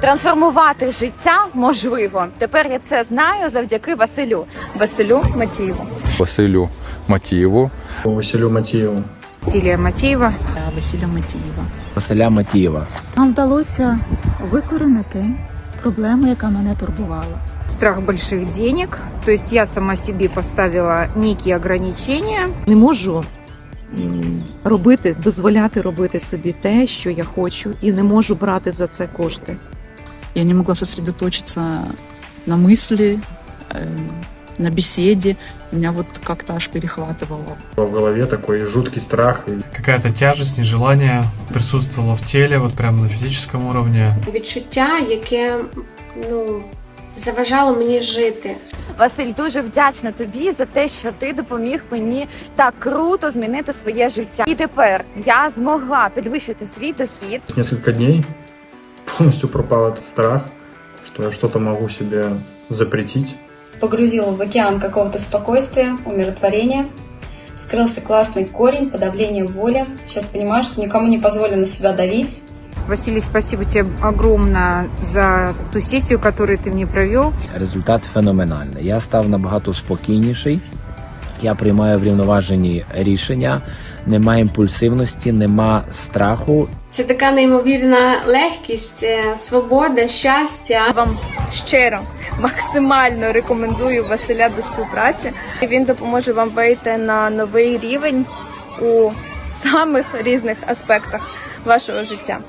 Трансформувати життя можливо. Тепер я це знаю завдяки Василю. Василю Матієву. Василю Матієву. Василю Матієву. Василія Матієва. Василя Матієва. Василя Матієва. Нам вдалося викоренити проблему, яка мене турбувала. страх больших денег. То есть я сама себе поставила некие ограничения. не можу робити, дозволяти робити собі те, що я хочу, і не можу брати за це кошти. Я не могла сосредоточиться на мысли, э, на беседе. Меня вот как-то аж перехватывало. В голове такой жуткий страх. и какая-то тяжесть, нежелание присутствовало в теле, вот прямо на физическом уровне. відчуття, яке ну, заважало мені жити. Василь, дуже вдячна тобі за те, що ти допоміг мені так круто змінити своє життя. І тепер я змогла підвищити свій дохід. Несколько дней полностью пропал этот страх, что я что-то могу себе запретить. погрузил в океан какого-то спокойствия, умиротворения. Скрылся классный корень, подавление воли. Сейчас понимаю, что никому не позволено себя давить. Василий, спасибо тебе огромное за ту сессию, которую ты мне провел. Результат феноменальний. Я став набагато спокійніший. Я приймаю врівноважені рішення, нема імпульсивності, нема страху. це така неймовірна легкість, е, свобода, щастя. Вам щиро максимально рекомендую Василя до співпраці. Він допоможе вам вийти на новий рівень у самих різних аспектах вашого життя.